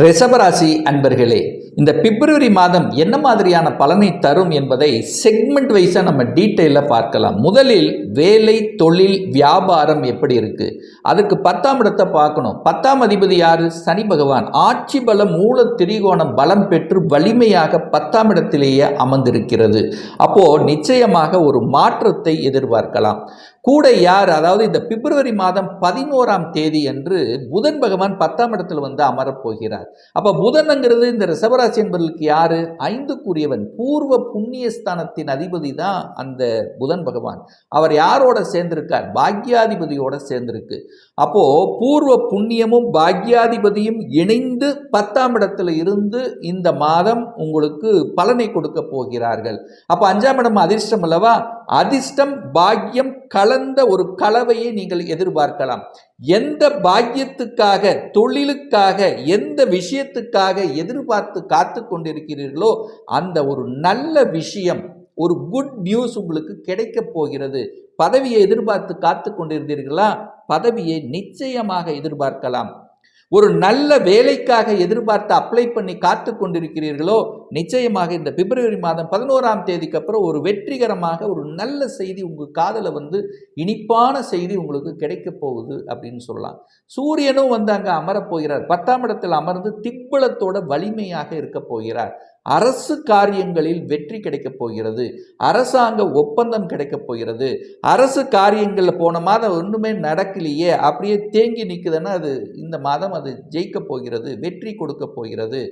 ரிஷபராசி அன்பர்களே இந்த பிப்ரவரி மாதம் என்ன மாதிரியான பலனை தரும் என்பதை செக்மெண்ட் வைஸாக நம்ம டீட்டெயிலாக பார்க்கலாம். முதலில் வேலை தொழில் வியாபாரம் எப்படி இருக்கு? அதுக்கு பத்தாம் இடத்தை பார்க்கணும். பத்தாம் அதிபதி யாரு? சனி பகவான். ஆட்சி பலம் மூல திரிகோணம் பலம் பெற்று வலிமையாக பத்தாம் இடத்திலேயே அமர்ந்திருக்கிறது. அப்போ நிச்சயமாக ஒரு மாற்றத்தை எதிர்பார்க்கலாம். கூட யார் அதாவது இந்த பிப்ரவரி மாதம் பதினோராம் தேதி என்று புதன் பகவான் பத்தாம் இடத்தில் வந்து அமரப் போகிறார். அப்ப புதன்ங்கிறது இந்த ரிசவராசி என்பதற்கு யார்? ஐந்துக்குரியவன் பூர்வ புண்ணியஸ்தானத்தின் அதிபதி தான் அந்த புதன் பகவான். அவர் யாரோட சேர்ந்திருக்கார்? பாக்யாதிபதியோட சேர்ந்திருக்கு. அப்போ பூர்வ புண்ணியமும் பாக்யாதிபதியும் இணைந்து பத்தாம் இடத்துல இருந்து இந்த மாதம் உங்களுக்கு பலனை கொடுக்க போகிறார்கள். அப்போ அஞ்சாம் இடம் அதிர்ஷ்டம் அல்லவா? அதிர்ஷ்டம் பாக்கியம் கலந்த ஒரு கலவையை நீங்கள் எதிர்பார்க்கலாம். எந்த பாக்கியத்துக்காக தொழிலுக்காக எந்த விஷயத்துக்காக எதிர்பார்த்து காத்து கொண்டிருக்கிறீர்களோ அந்த ஒரு நல்ல விஷயம் ஒரு குட் நியூஸ் உங்களுக்கு கிடைக்கப் போகிறது. பதவியை எதிர்பார்த்து காத்து கொண்டிருந்தீர்களா? பதவியை நிச்சயமாக எதிர்பார்க்கலாம். ஒரு நல்ல வேலைக்காக எதிர்பார்த்து அப்ளை பண்ணி காத்து கொண்டிருக்கிறீர்களோ நிச்சயமாக இந்த பிப்ரவரி மாதம் பதினோராம் தேதிக்கு அப்புறம் ஒரு வெற்றிகரமாக ஒரு நல்ல செய்தி உங்கள் காதலை வந்து இனிப்பான செய்தி உங்களுக்கு கிடைக்க போகுது அப்படின்னு சொல்லலாம். சூரியனும் வந்து அங்கே அமரப் போகிறார். பத்தாம் இடத்தில் அமர்ந்து திப்பளத்தோட வலிமையாக இருக்க போகிறார். அரசு காரியங்களில் வெற்றி கிடைக்கப் போகிறது. அரசாங்க ஒப்பந்தம் கிடைக்கப் போகிறது. அரசு காரியங்களில் போன மாதம் ஒன்றுமே நடக்கலையே அப்படியே தேங்கி நிற்குதுன்னா அது இந்த மாதம் அது ஜெயிக்கப் போகிறது வெற்றி கொடுக்க போகிறது.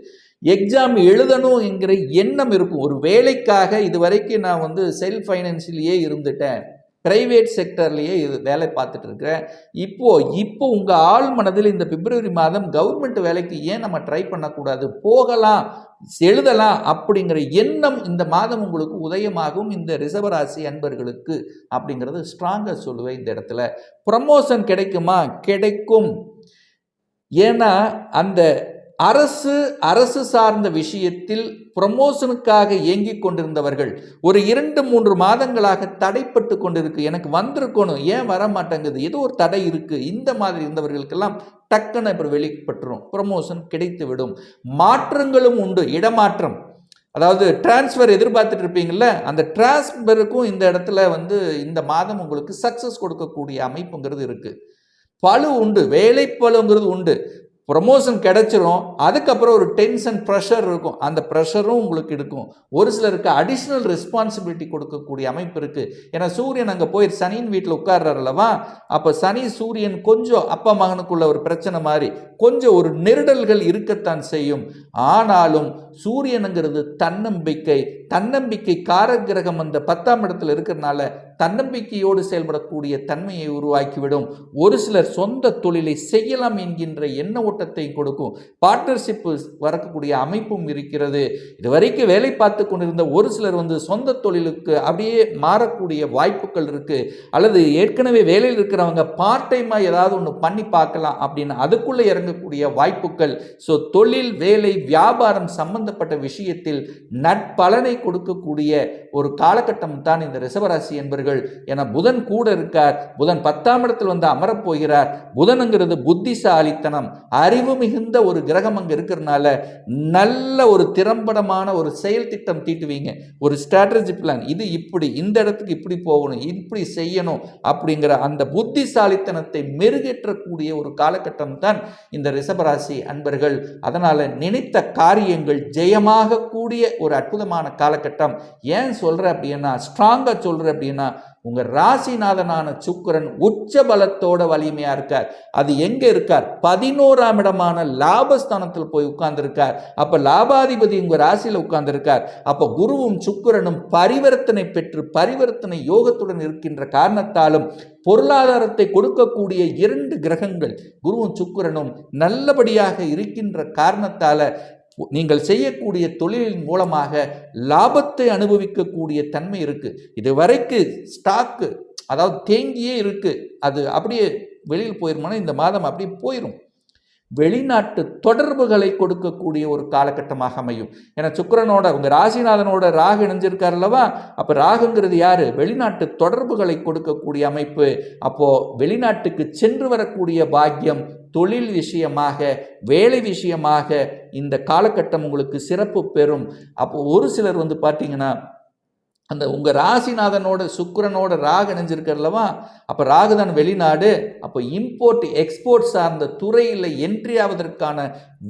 எக்ஸாம் எழுதணும் என்கிற எண்ணம் இருக்கும். ஒரு வேலைக்காக இதுவரைக்கும் நான் வந்து செல்ஃப் ஃபைனான்சிலேயே இருந்துட்டேன். பிரைவேட் செக்டர்லேயே இது வேலை பார்த்துட்டு இருக்கிறேன். இப்போ இப்போ உங்கள் ஆள் மனதில் இந்த பிப்ரவரி மாதம் கவர்மெண்ட் வேலைக்கு ஏன் நம்ம ட்ரை பண்ணக்கூடாது? போகலாம். எழுதலாம் அப்படிங்கிற எண்ணம் இந்த மாதம் உங்களுக்கு உதயமாகும் இந்த ரிசர்வராசி அன்பர்களுக்கு அப்படிங்கிறது ஸ்ட்ராங்காக சொல்லுவேன் இந்த இடத்துல. ப்ரமோஷன் கிடைக்குமா? கிடைக்கும். ஏன்னா அந்த அரசு அரசு சார்ந்த விஷயத்தில் ப்ரமோஷனுக்காக இயங்கிக் கொண்டிருந்தவர்கள் ஒரு இரண்டு மூன்று மாதங்களாக தடைப்பட்டு கொண்டிருக்கு. எனக்கு வந்திருக்கணும். ஏன் வர மாட்டேங்குது ஏதோ ஒரு தடை இருக்குது இந்த மாதிரி இருந்தவர்களுக்கெல்லாம் டக்குன்னு இப்போ வெளிப்பட்டுரும். ப்ரமோஷன் கிடைத்து விடும் மாற்றங்களும் உண்டு. இடமாற்றம். அதாவது டிரான்ஸ்ஃபர் எதிர்பார்த்துட்டு இருப்பீங்கள்ல அந்த டிரான்ஸ்ஃபருக்கும் இந்த இடத்துல வந்து இந்த மாதம் உங்களுக்கு சக்ஸஸ் கொடுக்கக்கூடிய அமைப்புங்கிறது இருக்குது பழு உண்டு. வேலை பழுங்கிறது உண்டு. ப்ரொமோஷன் கிடைச்சிரும் அதுக்கப்புறம் ஒரு டென்ஷன் ப்ரெஷர் இருக்கும். அந்த ப்ரெஷரும் உங்களுக்கு இருக்கும் ஒரு சிலருக்கு அடிஷ்னல் ரெஸ்பான்சிபிலிட்டி கொடுக்கக்கூடிய அமைப்பு இருக்குது ஏன்னா சூரியன் அங்கே போய் சனியின் வீட்டில் உட்கார்றாருல்லவா அப்போ சனி சூரியன் கொஞ்சம் அப்பா மகனுக்குள்ள ஒரு பிரச்சனை மாதிரி கொஞ்சம் ஒரு நெருடல்கள் இருக்கத்தான் செய்யும். ஆனாலும் சூரியனுங்கிறது தன்னம்பிக்கை தன்னம்பிக்கை காரகிரகம் அந்த பத்தாம் இடத்துல இருக்கிறனால தன்னம்பிக்கையோடு செயல்படக்கூடிய தன்மையை உருவாக்கிவிடும். ஒரு சிலர் சொந்த தொழிலை செய்யலாம் என்கின்ற எண்ண ஓட்டத்தை கொடுக்கும். பார்ட்னர்ஷிப்பு வரக்கூடிய அமைப்பும் இருக்கிறது. இதுவரைக்கும் வேலை பார்த்து கொண்டிருந்த ஒரு சிலர் வந்து சொந்த தொழிலுக்கு அப்படியே மாறக்கூடிய வாய்ப்புகள் இருக்குது அல்லது ஏற்கனவே வேலையில் இருக்கிறவங்க பார்ட் டைமாக ஏதாவது ஒன்று பண்ணி பார்க்கலாம் அப்படின்னு அதுக்குள்ளே இறங்கக்கூடிய வாய்ப்புகள். ஸோ தொழில் வேலை வியாபாரம் சம்பந்தப்பட்ட விஷயத்தில் நட்பலனை கொடுக்கக்கூடிய ஒரு காலகட்டம் தான் இந்த ரிஷபராசி என்பர்கள் என புதன் கூட இருக்கார். புதன் பத்தாம் இடத்தில் வந்து அமரப்போகிறார். புதனுங்கிறது புத்திசாலித்தனம். அறிவு மிகுந்த ஒரு கிரகம் அங்கே இருக்கிறனால நல்ல ஒரு திறம்படமான ஒரு செயல் திட்டம் தீட்டுவீங்க. ஒரு ஸ்ட்ராட்டஜி பிளான் இது இப்படி இந்த இடத்துக்கு இப்படி போகணும் இப்படி செய்யணும் அப்படிங்கிற அந்த புத்திசாலித்தனத்தை மெருகேற்றக்கூடிய ஒரு காலகட்டம் தான் இந்த ரிஷபராசி அன்பர்கள். அதனால் நினைத்த காரியங்கள் ஜெயமாக கூடிய ஒரு அற்புதமான காலகட்டம். ஏன் சொல்கிற அப்படின்னா ஸ்ட்ராங்காக சொல்கிற அப்படின்னா உங்கள் ராசிநாதனான சுக்கரன் உச்ச பலத்தோட வலிமையாக இருக்கார். அது எங்கே இருக்கார்? பதினோராம் இடமான லாபஸ்தானத்தில் போய் உட்கார்ந்துருக்கார். அப்போ லாபாதிபதி உங்கள் ராசியில் உட்கார்ந்துருக்கார். அப்போ குருவும் சுக்கரனும் பரிவர்த்தனை பெற்று பரிவர்த்தனை யோகத்துடன் இருக்கின்ற காரணத்தாலும் பொருளாதாரத்தை கொடுக்கக்கூடிய இரண்டு கிரகங்கள் குருவும் சுக்கரனும் நல்லபடியாக இருக்கின்ற காரணத்தால் நீங்கள் செய்யக்கூடிய தொழிலின் மூலமாக லாபத்தை அனுபவிக்கக்கூடிய தன்மை இருக்குது இது வரைக்கு ஸ்டாக்கு அதாவது தேங்கியே இருக்குது அது அப்படியே வெளியில் போயிருமானா இந்த மாதம் அப்படியே போயிடும் வெளிநாட்டு தொடர்புகளை கொடுக்கக்கூடிய ஒரு காலகட்டமாக அமையும். ஏன்னா சுக்கரனோட உங்கள் ராசிநாதனோட ராகு இணைஞ்சிருக்கார் அல்லவா? அப்போ ராகுங்கிறது யார்? வெளிநாட்டு தொடர்புகளை கொடுக்கக்கூடிய அமைப்பு. அப்போது வெளிநாட்டுக்கு சென்று வரக்கூடிய பாக்கியம் தொழில் விஷயமாக வேலை விஷயமாக இந்த காலகட்டம் உங்களுக்கு சிறப்பு பெறும். அப்போ ஒரு சிலர் வந்து பார்த்தீங்கன்னா அந்த உங்கள் ராசிநாதனோட சுக்கரனோட ராகு இணைஞ்சிருக்கிறல்லவா அப்போ ராகுதான் வெளிநாடு. அப்போ இம்போர்ட் எக்ஸ்போர்ட் சார்ந்த துறையில் என்ட்ரி ஆவதற்கான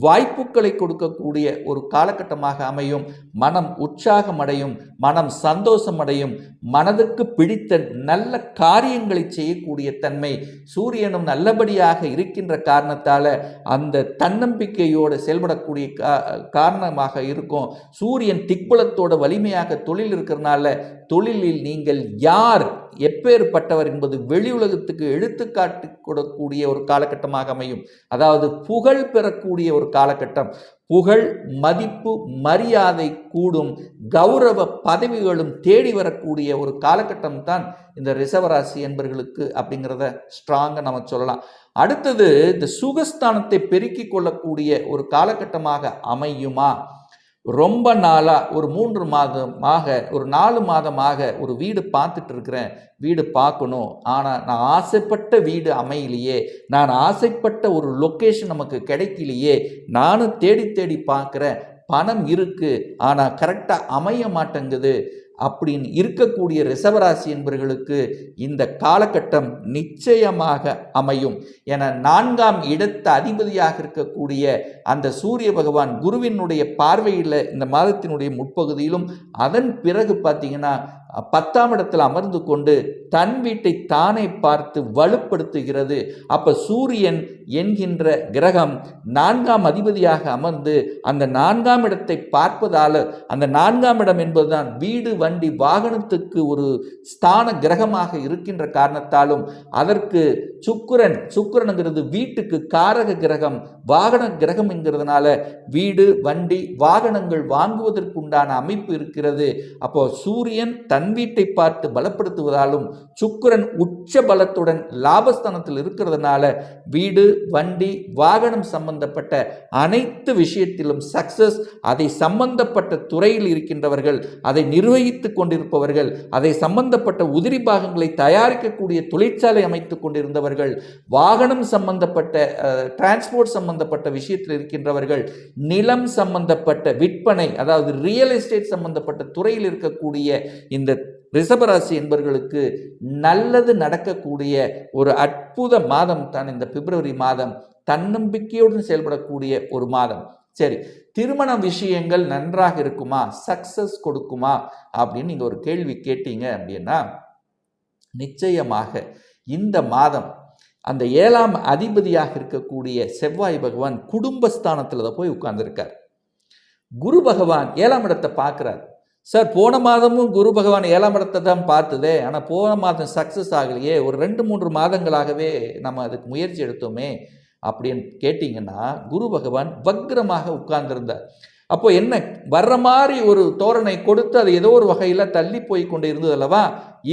வாய்ப்புகளை கொடுக்கக்கூடிய ஒரு காலகட்டமாக அமையும். மனம் உற்சாகம் அடையும் மனம் சந்தோஷம் அடையும் மனதுக்கு பிடித்த நல்ல காரியங்களை செய்யக்கூடிய தன்மை சூரியனும் நல்லபடியாக இருக்கின்ற காரணத்தால் அந்த தன்னம்பிக்கையோடு செயல்படக்கூடிய கா காரணமாக இருக்கும். சூரியன் திக்பலத்தோட வலிமையாக தொழில் இருக்கிறனால தொழிலில் நீங்கள் யார் எப்பேற்பட்டவர் என்பது வெளி உலகத்துக்கு எடுத்துக்காட்டு கொடுக்கக்கூடிய ஒரு காலகட்டமாக அமையும். அதாவது புகழ் பெறக்கூடிய ஒரு காலகட்டம். புகழ் மதிப்பு மரியாதை கூடும் கௌரவ பதவிகளும் தேடி வரக்கூடிய ஒரு காலகட்டம் தான் இந்த ரிசவராசி என்பர்களுக்கு அப்படிங்கிறத ஸ்ட்ராங்காக நம்ம சொல்லலாம். அடுத்தது இந்த சுகஸ்தானத்தை பெருக்கிக் கொள்ளக்கூடிய ஒரு காலகட்டமாக அமையுமா? ரொம்ப நாளாக ஒரு மூன்று மாதமாக ஒரு நாலு மாதமாக ஒரு வீடு பார்த்துட்டு இருக்கிறேன். வீடு பார்க்கணும். ஆனால் நான் ஆசைப்பட்ட வீடு அமையலையே. நான் ஆசைப்பட்ட ஒரு லொக்கேஷன் நமக்கு கிடைக்கலையே. நானும் தேடி தேடி பார்க்குறேன். பணம் இருக்குது ஆனால் கரெக்டாக அமைய மாட்டேங்குது. அப்படின்னு இருக்கக்கூடிய ரிசவராசி என்பவர்களுக்கு இந்த காலகட்டம் நிச்சயமாக அமையும். என நான்காம் இடத்த அதிபதியாக இருக்கக்கூடிய அந்த சூரிய பகவான் குருவினுடைய பார்வையில் இந்த மாதத்தினுடைய முற்பகுதியிலும் அதன் பிறகு பார்த்தீங்கன்னா பத்தாம் இடத்தில் அமர்ந்து கொண்டு தன் வீட்டை தானே பார்த்து வலுப்படுத்துகிறது. அப்ப சூரியன் என்கின்ற கிரகம் நான்காம் அதிபதியாக அமர்ந்து அந்த நான்காம் இடத்தை பார்ப்பதால் அந்த நான்காம் இடம் என்பதுதான் வீடு வண்டி வாகனத்துக்கு ஒரு ஸ்தான கிரகமாக இருக்கின்ற காரணத்தாலும் அதற்கு சுக்கிரன் சுக்கிரனுங்கிறது வீட்டுக்கு காரக கிரகம் வாகன கிரகம் என்கிறதுனால வீடு வண்டி வாகனங்கள் வாங்குவதற்குண்டான அமைப்பு இருக்கிறது. அப்போ சூரியன் தன் வீட்டை பார்த்து பலப்படுத்துவதாலும் சுக்கிரன் உச்ச பலத்துடன் லாபஸ்தானத்தில் இருக்கிறதுனால வீடு வண்டி வாகனம் சம்பந்தப்பட்ட அனைத்து விஷயத்திலும் சக்சஸ் அதை சம்பந்தப்பட்ட துறையில் இருக்கின்றவர்கள் அதை நிர்வகித்து கொண்டிருப்பவர்கள் அதை சம்பந்தப்பட்ட உதிரி பாகங்களை தயாரிக்கக்கூடிய தொழிற்சாலை அமைத்து கொண்டிருந்தவர்கள் வாகனம் சம்பந்தப்பட்ட டிரான்ஸ்போர்ட் சம்பந்தப்பட்ட விஷயத்தில் இருக்கின்றவர்கள் நிலம் சம்பந்தப்பட்ட விற்பனை அதாவது ரியல் எஸ்டேட் சம்பந்தப்பட்ட துறையில் இருக்கக்கூடிய இந்த ரிஷபராசி என்பவர்களுக்கு நல்லது நடக்கக்கூடிய ஒரு அற்புத மாதம் தான் இந்த பிப்ரவரி மாதம். தன்னம்பிக்கையுடன் செயல்படக்கூடிய ஒரு மாதம். சரி திருமண விஷயங்கள் நன்றாக இருக்குமா? சக்சஸ் கொடுக்குமா? அப்படின்னு நீங்கள் ஒரு கேள்வி கேட்டீங்க அப்படின்னா நிச்சயமாக இந்த மாதம் அந்த ஏழாம் அதிபதியாக இருக்கக்கூடிய செவ்வாய் பகவான் குடும்பஸ்தானத்தில் தான் போய் உட்கார்ந்துருக்கார். குரு பகவான் ஏழாம் இடத்தை பார்க்குறார். சார் போன மாதமும் குரு பகவான் ஏழாம் இடத்தை தான் பார்த்ததே. ஆனால் போன மாதம் சக்ஸஸ் ஆகலையே. ஒரு ரெண்டு மூன்று மாதங்களாகவே நம்ம அதுக்கு முயற்சி எடுத்தோமே அப்படின்னு கேட்டிங்கன்னா குரு பகவான் வக்ரமாக உட்கார்ந்திருந்தார். அப்போ என்ன வர்ற மாதிரி ஒரு தோரணை கொடுத்து அது ஏதோ ஒரு வகையில் தள்ளி போய் கொண்டு இருந்தது அல்லவா?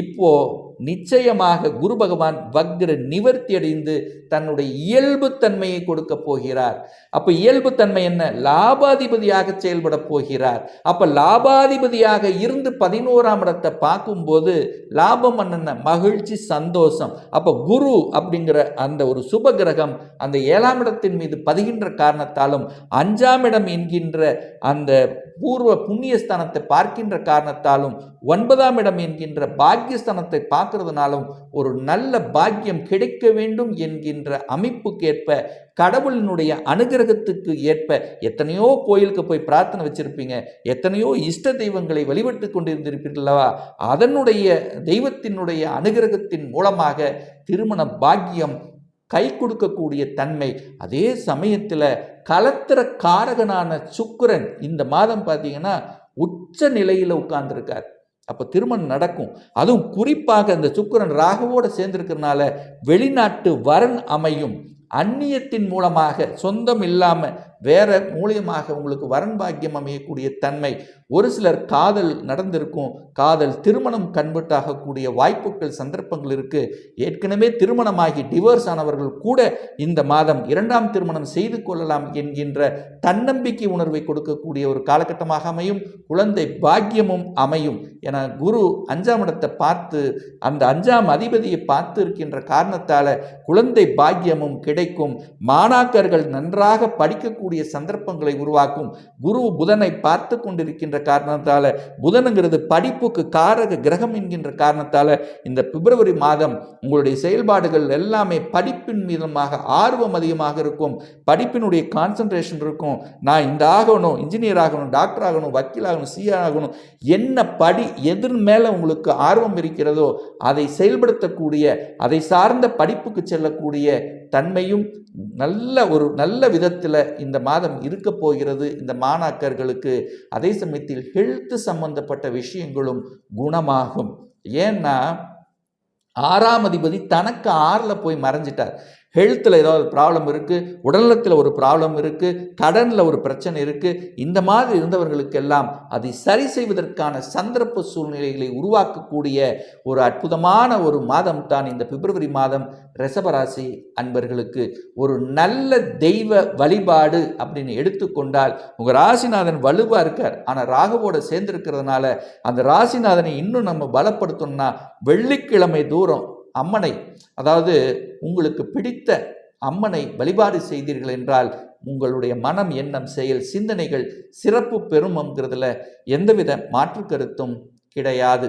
இப்போது நிச்சயமாக குரு பகவான் வக்ர நிவர்த்தி அடைந்து தன்னுடைய இயல்புத்தன்மையை கொடுக்க போகிறார். அப்ப இயல்புத்தன்மை என்ன? லாபாதிபதியாக செயல்பட போகிறார். அப்ப லாபாதிபதியாக இருந்து பதினோராம் இடத்தை பார்க்கும்போது லாபம் என்ன மகிழ்ச்சி சந்தோஷம். அப்ப குரு அப்படிங்கிற அந்த ஒரு சுப கிரகம் அந்த ஏழாம் இடத்தின் மீது பதிகின்ற காரணத்தாலும் அஞ்சாம் இடம் என்கின்ற அந்த பூர்வ புண்ணியஸ்தானத்தை பார்க்கின்ற காரணத்தாலும் ஒன்பதாம் இடம் என்கின்ற பாக்கியஸ்தானத்தை பார்க்கறதுனாலும் ஒரு நல்ல பாக்கியம் கிடைக்க வேண்டும் என்கின்ற அமைப்புக்கேற்ப கடவுளினுடைய அனுகிரகத்துக்கு ஏற்ப எத்தனையோ கோயிலுக்கு போய் பிரார்த்தனை வச்சிருப்பீங்க எத்தனையோ இஷ்ட தெய்வங்களை வழிபட்டு கொண்டிருந்திருப்பீர்களவா அதனுடைய தெய்வத்தினுடைய அனுகிரகத்தின் மூலமாக திருமண பாக்கியம் கை கொடுக்கக்கூடிய தன்மை. அதே சமயத்தில் கலத்திர காரகனான சுக்கிரன் இந்த மாதம் பார்த்தீங்கன்னா உச்ச நிலையில் உட்கார்ந்துருக்கார். அப்போ திருமணம் நடக்கும். அதுவும் குறிப்பாக இந்த சுக்கரன் ராகுவோடு சேர்ந்திருக்கிறதுனால வெளிநாட்டு வரன் அமையும். அந்நியத்தின் மூலமாக சொந்தம் இல்லாமல் வேற மூலியமாக உங்களுக்கு வரன் பாக்கியம் அமையக்கூடிய தன்மை. ஒரு சிலர் காதல் நடந்திருக்கும். காதல் திருமணம் கண்பட்டாகக்கூடிய வாய்ப்புகள் சந்தர்ப்பங்கள் இருக்கு. ஏற்கனவே திருமணமாகி டிவோர்ஸ் ஆனவர்கள் கூட இந்த மாதம் இரண்டாம் திருமணம் செய்து கொள்ளலாம் என்கின்ற தன்னம்பிக்கை உணர்வை கொடுக்கக்கூடிய ஒரு காலகட்டமாக அமையும். குழந்தை பாக்கியமும் அமையும். என குரு அஞ்சாம் இடத்தை பார்த்து அந்த அஞ்சாம் அதிபதியை பார்த்து இருக்கின்ற காரணத்தால குழந்தை பாக்கியமும் கிடைக்கும். மாணாக்கர்கள் நன்றாக படிக்கக்கூடிய சந்தர்ப்பங்களை உருவாக்கும். குரு புதனை பார்த்து கொண்டிருக்கின்ற காரணத்தால் புதனுங்கிறது படிப்புக்கு காரக கிரகம் என்கின்ற காரணத்தால் இந்த பிப்ரவரி மாதம் உங்களுடைய செயல்பாடுகள் எல்லாமே படிப்பின் மீதமாக ஆர்வம் அதிகமாக இருக்கும். படிப்பினுடைய கான்சன்ட்ரேஷன் இருக்கும். நான் இந்த ஆகணும் இன்ஜினியர் ஆகணும் டாக்டர் ஆகணும் வக்கீல் ஆகணும் சிஏ ஆகணும். என்ன படி எதிர் மேலே உங்களுக்கு ஆர்வம் இருக்கிறதோ அதை செயல்படுத்தக்கூடிய அதை சார்ந்த படிப்புக்கு செல்லக்கூடிய தன்மையும் நல்ல ஒரு நல்ல விதத்தில் இந்த மாதம் இருக்க போகிறது. இந்த மாணாக்கர்களுக்கு அதே சமயத்தில் ஹெல்த் சம்பந்தப்பட்ட விஷயங்களும் குணமாகும். ஏன்னா ஆறாம் அதிபதி தனக்கு ஆறில் போய் மறைஞ்சிட்டார். ஹெல்த்தில் ஏதாவது ப்ராப்ளம் இருக்குது உடல்நலத்தில் ஒரு ப்ராப்ளம் இருக்குது கடனில் ஒரு பிரச்சனை இருக்குது இந்த மாதிரி இருந்தவர்களுக்கெல்லாம் அதை சரி செய்வதற்கான சந்தர்ப்ப சூழ்நிலைகளை உருவாக்கக்கூடிய ஒரு அற்புதமான ஒரு மாதம் தான் இந்த பிப்ரவரி மாதம் ரிஷபராசி அன்பர்களுக்கு. ஒரு நல்ல தெய்வ வழிபாடு அப்படின்னு எடுத்துக்கொண்டால் உங்கள் ராசிநாதன் வலுவாக இருக்கார். ஆனால் ராகுவோட சேர்ந்திருக்கிறதுனால அந்த ராசிநாதனை இன்னும் நம்ம பலப்படுத்தணும்னா வெள்ளிக்கிழமை தூரம் அம்மனை அதாவது உங்களுக்கு பிடித்த அம்மனை வழிபாடு செய்தீர்கள் என்றால் உங்களுடைய மனம் எண்ணம் செயல் சிந்தனைகள் சிறப்பு பெறும்ங்கிறதுல எந்தவித மாற்று கருத்தும் கிடையாது.